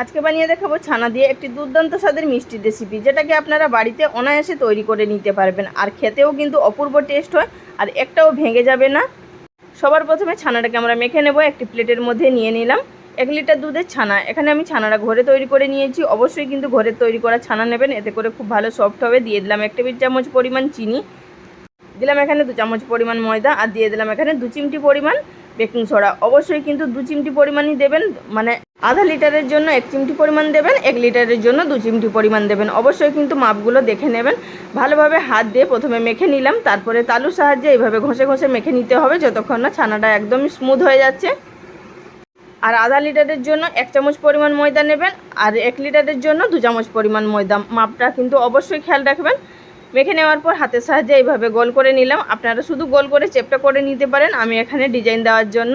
আজকে বানিয়ে দেখাবো ছানা দিয়ে একটি দুর্দান্ত স্বাদের মিষ্টির রেসিপি যেটাকে আপনারা বাড়িতে অনায়াসে তৈরি করে নিতে পারবেন। আর খেতেও কিন্তু অপূর্ব টেস্ট হয়, আর একটাও ভেঙে যাবে না। সবার প্রথমে ছানাটাকে আমরা মেখে নেব, একটি প্লেটের মধ্যে নিয়ে নিলাম। এক লিটার দুধের ছানা, এখানে আমি ছানাটা ঘরে তৈরি করে নিয়েছি, অবশ্যই কিন্তু ঘরে তৈরি করা ছানা নেবেন, এতে করে খুব ভালো সফট হবে। দিয়ে দিলাম এক টেবিল চামচ পরিমাণ চিনি, দিলাম এখানে দু চামচ পরিমাণ ময়দা, আর দিয়ে দিলাম এখানে দু চিমটি পরিমাণ বেকিং সোডা। অবশ্যই কিন্তু দু চিমটি পরিমাণই দেবেন মানে আধা লিটারের জন্য এক চিমটি পরিমাণ দেবেন, এক লিটারের জন্য দু চিমটি পরিমাণ দেবেন। অবশ্যই কিন্তু মাপগুলো দেখে নেবেন। ভালোভাবে হাত দিয়ে প্রথমে মেখে নিলাম, তারপরে তালুর সাহায্যে এইভাবে ঘষে ঘষে মেখে নিতে হবে, যতক্ষণ না ছানাটা একদমই স্মুথ হয়ে যাচ্ছে। আর আধা লিটারের জন্য এক চামচ পরিমাণ ময়দা নেবেন, আর এক লিটারের জন্য দু চামচ পরিমাণ ময়দা। মাপটা কিন্তু অবশ্যই খেয়াল রাখবেন। মেখে নেওয়ার পর হাতের সাহায্যে এইভাবে গোল করে নিলাম। আপনারা শুধু গোল করে চেপটা করে নিতে পারেন। আমি এখানে ডিজাইন দেওয়ার জন্য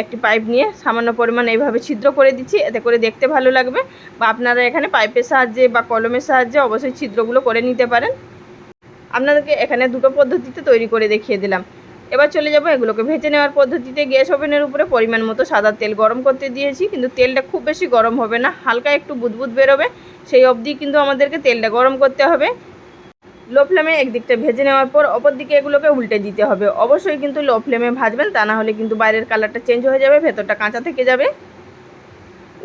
একটি পাইপ নিয়ে সামান্য পরিমাণ এইভাবে ছিদ্র করে দিচ্ছি। এতে করে দেখতে ভালো লাগবে বা আপনারা এখানে পাইপের সাহায্যে বা কলমের সাহায্যে অবশ্যই ছিদ্রগুলো করে নিতে পারেন। আপনাদেরকে এখানে দুটো পদ্ধতিতে তৈরি করে দেখিয়ে দিলাম। এবার চলে যাব এগুলোকে ভেজে নেওয়ার পদ্ধতিতে। গ্যাস ওভেনের উপরে পরিমাণ মতো সাদা তেল গরম করতে দিয়েছি, কিন্তু তেলটা খুব বেশি গরম হবে না। হালকা একটু বুদবুদ বেরোবে, সেই অবধি কিন্তু আমাদেরকে তেলটা গরম করতে হবে। লো ফ্লেমে একদিকটা ভেজে নেওয়ার পর অপর দিকে এগুলোকে উল্টে দিতে হবে। অবশ্যই কিন্তু লো ফ্লেমে ভাজবেন, তা না হলে কিন্তু বাইরের কালারটা চেঞ্জ হয়ে যাবে, ভেতরটা কাঁচা থেকে যাবে।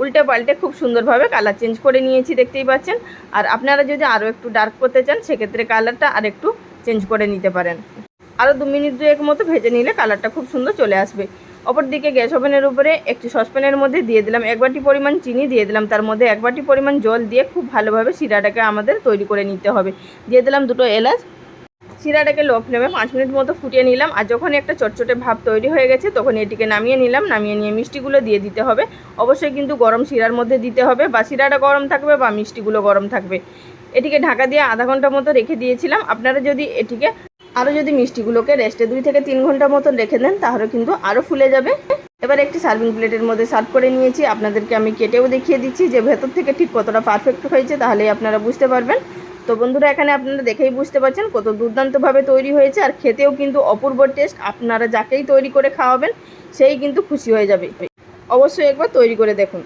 উল্টে পাল্টে খুব সুন্দরভাবে কালার চেঞ্জ করে নিয়েছি, দেখতেই পাচ্ছেন। আর আপনারা যদি আরও একটু ডার্ক করতে চান, সেক্ষেত্রে কালারটা আর একটু চেঞ্জ করে নিতে পারেন। আরও দু মিনিট দুয়েক মতো ভেজে নিলে কালারটা খুব সুন্দর চলে আসবে। অপর দিকে গ্যাস ওভেনের উপরে একটি সসপ্যানের মধ্যে দিয়ে দিলাম এক বাটি পরিমাণ চিনি দিয়ে দিলাম। তার মধ্যে এক বাটি পরিমাণ জল দিয়ে খুব ভালোভাবে শিরাটাকে আমাদের তৈরি করে নিতে হবে। দিয়ে দিলাম দুটো এলাচ। শিরাটাকে লো ফ্লেমে পাঁচ মিনিট মতো ফুটিয়ে নিলাম। আর যখন একটা চটচটে ভাব তৈরি হয়ে গেছে, তখন এটিকে নামিয়ে নিলাম। নামিয়ে নিয়ে মিষ্টিগুলো দিয়ে দিতে হবে। অবশ্যই কিন্তু গরম শিরার মধ্যে দিতে হবে। বা শিরাটা গরম থাকবে বা মিষ্টিগুলো গরম থাকবে। এটিকে ঢাকা দিয়ে আধা ঘণ্টা মতো রেখে দিয়েছিলাম। আপনারা যদি এটিকে আরও যদি মিষ্টিগুলোকে রেস্টে দুই থেকে তিন ঘণ্টা মতন রেখে দেন, তাহলে কিন্তু আরও ফুলে যাবে। এবার একটি সার্ভিং প্লেটের মধ্যে সার্ভ করে নিয়েছি। আপনাদেরকে আমি কেটেও দেখিয়ে দিচ্ছি যে ভেতর থেকে ঠিক কতটা পারফেক্ট হয়েছে, তাহলেই আপনারা বুঝতে পারবেন। তো বন্ধুরা, এখানে আপনারা দেখেই বুঝতে পারছেন কত দুর্দান্তভাবে তৈরি হয়েছে, আর খেতেও কিন্তু অপূর্ব টেস্ট আপনারা যাকেই তৈরি করে খাওয়াবেন, সেই কিন্তু খুশি হয়ে যাবে। অবশ্যই একবার তৈরি করে দেখুন।